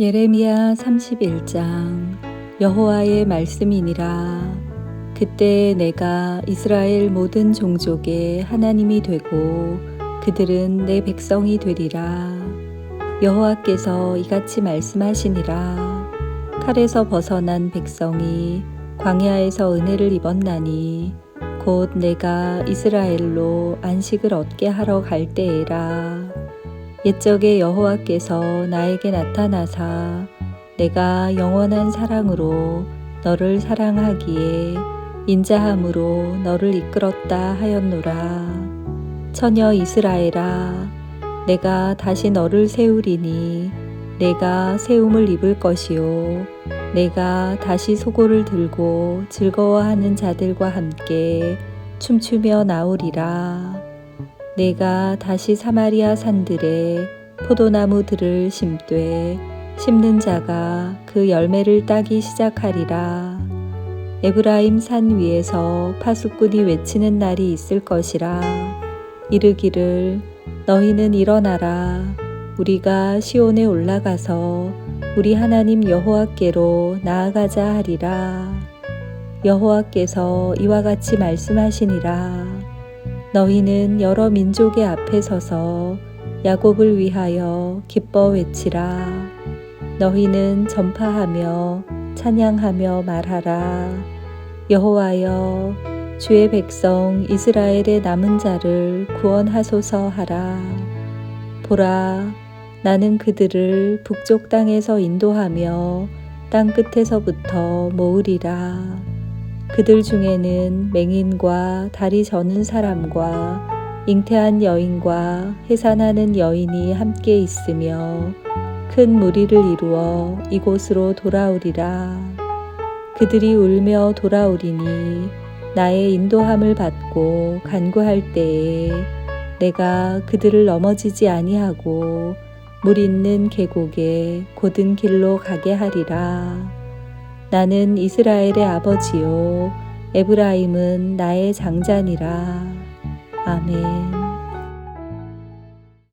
예레미야 31장 여호와의 말씀이니라. 그때 내가 이스라엘 모든 종족의 하나님이 되고 그들은 내 백성이 되리라. 여호와께서 이같이 말씀하시니라. 칼에서 벗어난 백성이 광야에서 은혜를 입었나니 곧 내가 이스라엘로 안식을 얻게 하러 갈 때에라 옛적에 여호와께서 나에게 나타나사 내가 영원한 사랑으로 너를 사랑하기에 인자함으로 너를 이끌었다 하였노라. 처녀 이스라엘아, 내가 다시 너를 세우리니 내가 세움을 입을 것이요. 내가 다시 소고를 들고 즐거워하는 자들과 함께 춤추며 나오리라. 내가 다시 사마리아 산들에 포도나무들을 심되 심는 자가 그 열매를 따기 시작하리라. 에브라임 산 위에서 파수꾼이 외치는 날이 있을 것이라. 이르기를 너희는 일어나라. 우리가 시온에 올라가서 우리 하나님 여호와께로 나아가자 하리라. 여호와께서 이와 같이 말씀하시니라. 너희는 여러 민족의 앞에 서서 야곱을 위하여 기뻐 외치라. 너희는 전파하며 찬양하며 말하라. 여호와여, 주의 백성 이스라엘의 남은 자를 구원하소서 하라. 보라, 나는 그들을 북쪽 땅에서 인도하며 땅 끝에서부터 모으리라. 그들 중에는 맹인과 다리 저는 사람과 잉태한 여인과 해산하는 여인이 함께 있으며 큰 무리를 이루어 이곳으로 돌아오리라. 그들이 울며 돌아오리니 나의 인도함을 받고 간구할 때에 내가 그들을 넘어지지 아니하고 물 있는 계곡에 곧은 길로 가게 하리라. 나는 이스라엘의 아버지요. 에브라임은 나의 장자니라. 아멘.